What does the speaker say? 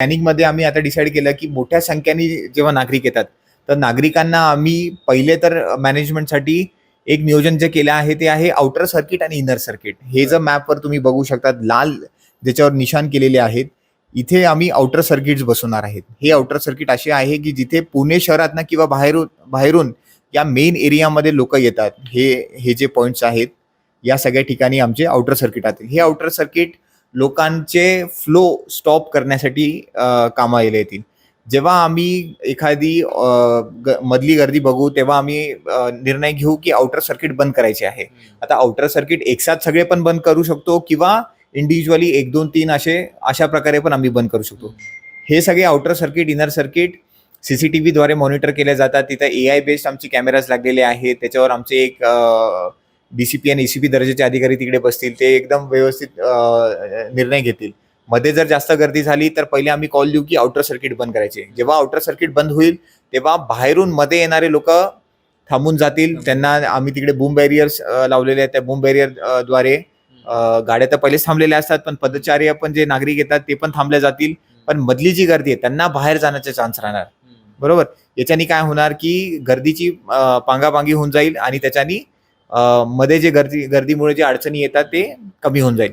प्लॅनिंगमध्ये आम्ही आता डिसाईड केलं की मोठ्या संख्येने जेव्हा नागरिक येतात तर नागरिकांना आम्ही पहिले तर मॅनेजमेंटसाठी एक नियोजन जे केलं आहे ते आहे आउटर सर्किट आणि इनर सर्किट हे जर मॅपवर तुम्ही बघू शकता लाल ज्याच्यावर निशाण केलेले आहेत इथे आम्ही आउटर सर्किट्स बसवणार आहेत. हे आउटर सर्किट असे आहे की जिथे पुणे शहरातनं किंवा बाहेरून बाहेरून या मेन एरियामध्ये लोक येतात. हे हे जे पॉईंट्स आहेत या सगळ्या ठिकाणी आमचे आउटर सर्किट आहेत. हे आउटर सर्किट लोकांचे फ्लो स्टॉप करण्यासाठी कामाला येतील. जेव्हा आम्ही एखादी मधली गर्दी बघू तेव्हा आम्ही निर्णय घेऊ की आउटर सर्किट बंद करायचे आहे. आता आउटर सर्किट एकसाथ सगळे पण बंद करू शकतो किंवा इंडिव्हिज्युअली एक दोन तीन असे अशा प्रकारे पण आम्ही बंद करू शकतो. हे सगळे outer circuit inner circuit CCTV द्वारे मॉनिटर केले जातात. तिथे ए आय बेस्ड आमचे कॅमेराज लागलेले आहेत. त्याच्यावर आमचे एक डीसीपी आणि एसीपी दर्जाचे अधिकारी तिकडे बसतील ते एकदम व्यवस्थित निर्णय घेतील. मध्ये जर जास्त गर्दी झाली तर पहिले आम्ही कॉल देऊ की आउटर सर्किट बंद करायचे. जेव्हा आउटर सर्किट बंद होईल तेव्हा बाहेरून मध्ये येणारे लोक थांबून जातील. त्यांना आम्ही तिकडे बूम बॅरियर्स लावलेले आहेत. त्या बूम बॅरियरद्वारे अ, गाड्या तर पहिलेच थांबलेल्या असतात पण पदचारी पण जे नागरिक येतात ते पण थांबले जातील. पण मधली जी गर्दी आहे त्यांना बाहेर जाण्याचे चान्स राहणार. बरोबर? याच्यानी काय होणार की गर्दीची पांगापांगी होऊन जाईल आणि त्याच्यानी मध्ये जे गर्दी गर्दीमुळे जे अडचणी येतात ते कमी होऊन जाईल.